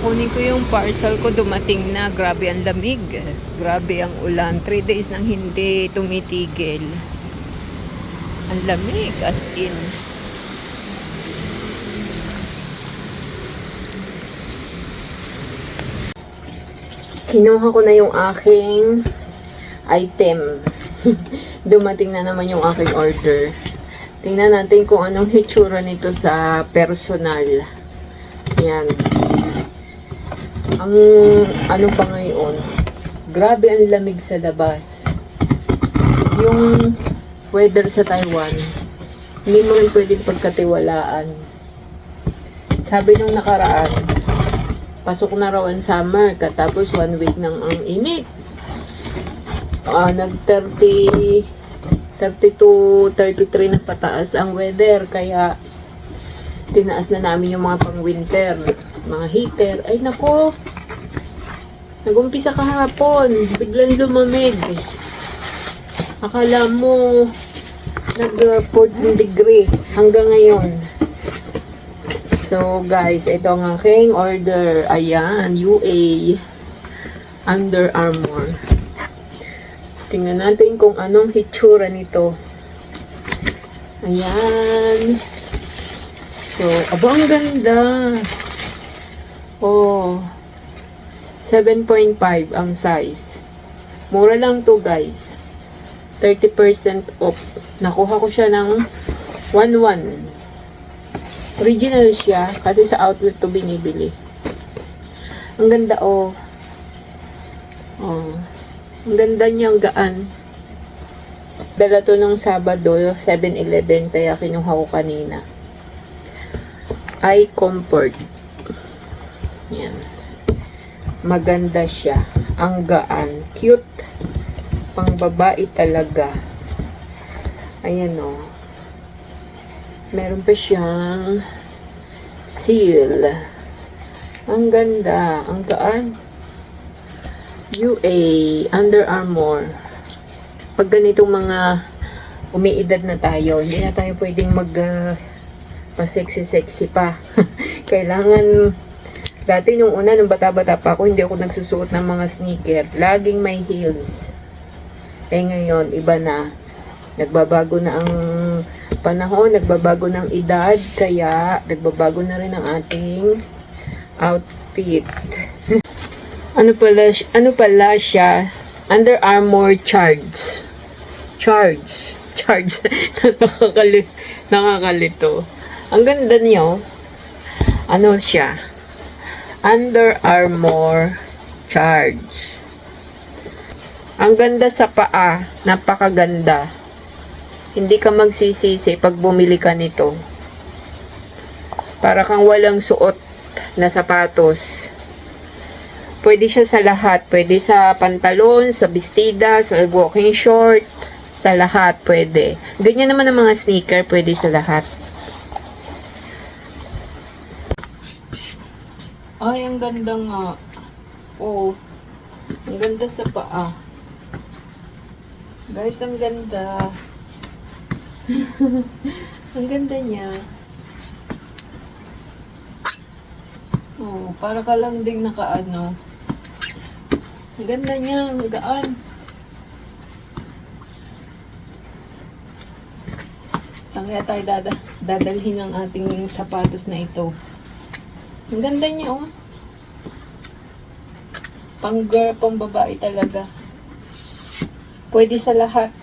Kukunin ko yung parcel ko, dumating na. Grabe ang lamig. Grabe ang ulan. 3 days nang hindi tumitigil. Ang lamig, as in. Kinuha ko na yung aking item. Dumating na naman yung aking order. Tingnan natin kung anong hitsura nito sa personal. Yan. Ang ano pa ngayon, grabe ang lamig sa labas. Yung weather sa Taiwan, hindi mo rin pwedeng pagkatiwalaan. Sabi nung nakaraan, pasok na raw ang summer, katapos one week nang ang init. Ah, nag 30, 32, 33 na pataas ang weather, kaya tinaas na namin yung mga pang winter, mga heater. Ay nako, nagumpisa kahapon, biglang lumamig. Akala mo, nag 14 degree hanggang ngayon. So guys, ito ang aking order. Ayan, UA Under Armour. Tingnan natin kung anong hitsura nito. Ayan. So, aba ang ganda. Oh. 7.5 ang size. Mura lang to guys. 30% off. Nakuha ko siya ng 1.1. Original siya kasi sa outlet to binibili. Ang ganda oh. Oh. Ang ganda niyang gaan. Dala to nung Sabado, 7-Eleven, kaya kinuha ko kanina. Eye comfort. Yan. Maganda siya. Ang gaan. Cute. Pang babae talaga. Ayan o. Meron pa siyang seal. Ang ganda. Ang gaan. UA Under Armour. Pag ganitong mga umiidad na tayo, hindi na tayo pwedeng mag uh, pa-sexy-sexy pa. Kailangan dati nung una nung bata-bata pa ako, hindi ako nagsusuot ng mga sneaker. Laging may heels. Eh ngayon, iba na. Nagbabago na ang panahon, nagbabago ng edad, kaya nagbabago na rin ang ating outfit. Ano pala, ano pala siya? Under Armour Charge. Charge. Charge. Nakakali, nakakalito. Ang ganda niyo. Ano siya? Under Armour Charge. Ang ganda sa paa. Napakaganda. Hindi ka magsisisi pag bumili ka nito. Para kang walang suot na sapatos. Pwede siya sa lahat. Pwede sa pantalon, sa bestida, sa walking short, sa lahat pwede. Ganyan naman ang mga sneaker, pwede sa lahat. Ay, ang ganda nga. Oh, ang ganda sa paa. Guys, ang ganda. ang ganda niya. Oh, para ka lang ding nakaano. Ang ganda niya, ang gaan. Saan kaya tayo dada dadalhin ang ating sapatos na ito? Ang ganda niya, oh. Pang girl, pang babae talaga. Pwede sa lahat.